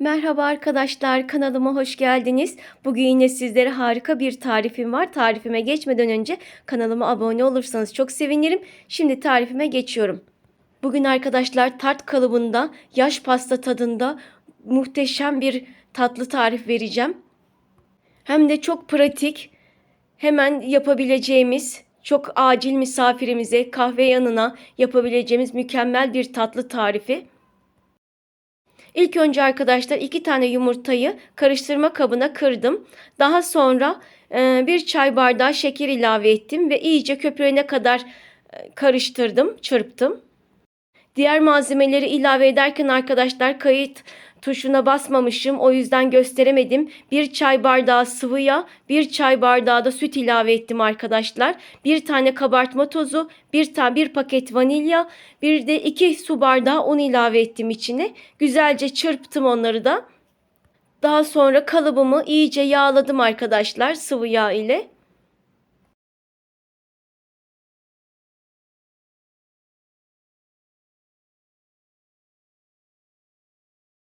Merhaba arkadaşlar, kanalıma hoş geldiniz. Bugün yine sizlere harika bir tarifim var. Tarifime geçmeden önce kanalıma abone olursanız çok sevinirim. Şimdi tarifime geçiyorum. Bugün arkadaşlar tart kalıbında, yaş pasta tadında muhteşem bir tatlı tarif vereceğim. Hem de çok pratik, hemen yapabileceğimiz, çok acil misafirimize kahve yanına yapabileceğimiz mükemmel bir tatlı tarifi. İlk önce arkadaşlar iki tane yumurtayı karıştırma kabına kırdım. Daha sonra e, bir çay bardağı şeker ilave ettim ve iyice köpüğüne kadar e, karıştırdım, çırptım. Diğer malzemeleri ilave ederken arkadaşlar kayıt tuşuna basmamışım. O yüzden gösteremedim. Bir çay bardağı sıvı yağ, bir çay bardağı da süt ilave ettim arkadaşlar. Bir tane kabartma tozu, bir tane bir paket vanilya, bir de iki su bardağı un ilave ettim içine. Güzelce çırptım onları da. Daha sonra kalıbımı iyice yağladım arkadaşlar sıvı yağ ile.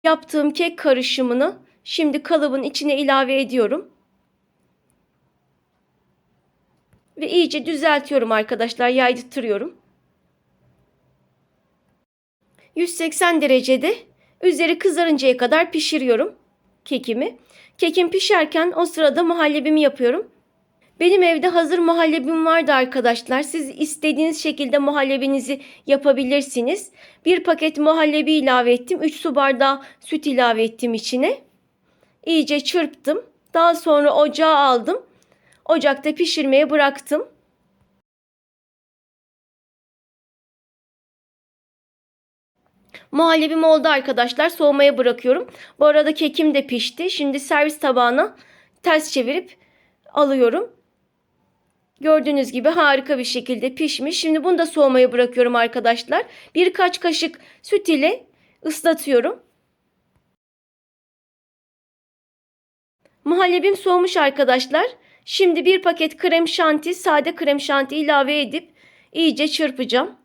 Yaptığım kek karışımını şimdi kalıbın içine ilave ediyorum. Ve iyice düzeltiyorum arkadaşlar. Yaydırtıyorum. 180 derecede üzeri kızarıncaya kadar pişiriyorum kekimi. Kekim pişerken o sırada muhallebimi yapıyorum. Benim evde hazır muhallebim vardı arkadaşlar. Siz istediğiniz şekilde muhallebinizi yapabilirsiniz. Bir paket muhallebi ilave ettim. 3 su bardağı süt ilave ettim içine. İyice çırptım. Daha sonra ocağa aldım. Ocakta pişirmeye bıraktım. Muhallebim oldu arkadaşlar. Soğumaya bırakıyorum. Bu arada kekim de pişti. Şimdi servis tabağına ters çevirip alıyorum. Gördüğünüz gibi harika bir şekilde pişmiş. Şimdi bunu da soğumaya bırakıyorum arkadaşlar. Birkaç kaşık süt ile ıslatıyorum. Muhallebim soğumuş arkadaşlar. Şimdi bir paket krem şanti, sade krem şanti ilave edip iyice çırpacağım.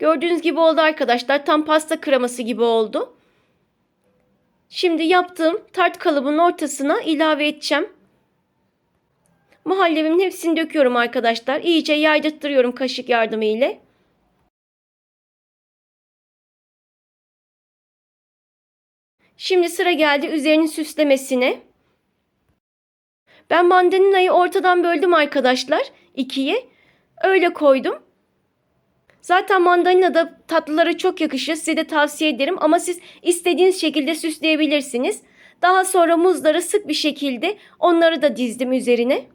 Gördüğünüz gibi oldu arkadaşlar. Tam pasta kreması gibi oldu. Şimdi yaptığım tart kalıbının ortasına ilave edeceğim. Muhallebimin hepsini döküyorum arkadaşlar. İyice yaydırttırıyorum kaşık yardımı ile. Şimdi sıra geldi üzerinin süslemesine. Ben mandalinayı ortadan böldüm arkadaşlar. ikiye. Öyle koydum. Zaten mandalina da tatlılara çok yakışır. Size de tavsiye ederim ama siz istediğiniz şekilde süsleyebilirsiniz. Daha sonra muzları sık bir şekilde onları da dizdim üzerine.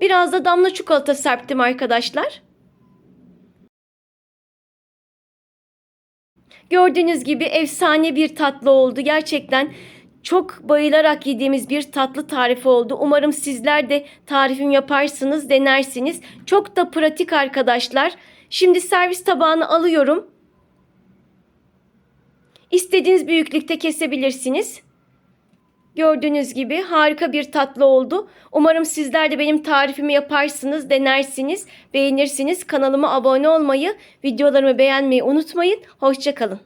Biraz da damla çikolata serptim arkadaşlar. Gördüğünüz gibi efsane bir tatlı oldu. Gerçekten çok bayılarak yediğimiz bir tatlı tarifi oldu. Umarım sizler de tarifim yaparsınız, denersiniz. Çok da pratik arkadaşlar. Şimdi servis tabağını alıyorum. İstediğiniz büyüklükte kesebilirsiniz. Gördüğünüz gibi harika bir tatlı oldu. Umarım sizler de benim tarifimi yaparsınız, denersiniz, beğenirsiniz. Kanalıma abone olmayı, videolarımı beğenmeyi unutmayın. Hoşçakalın.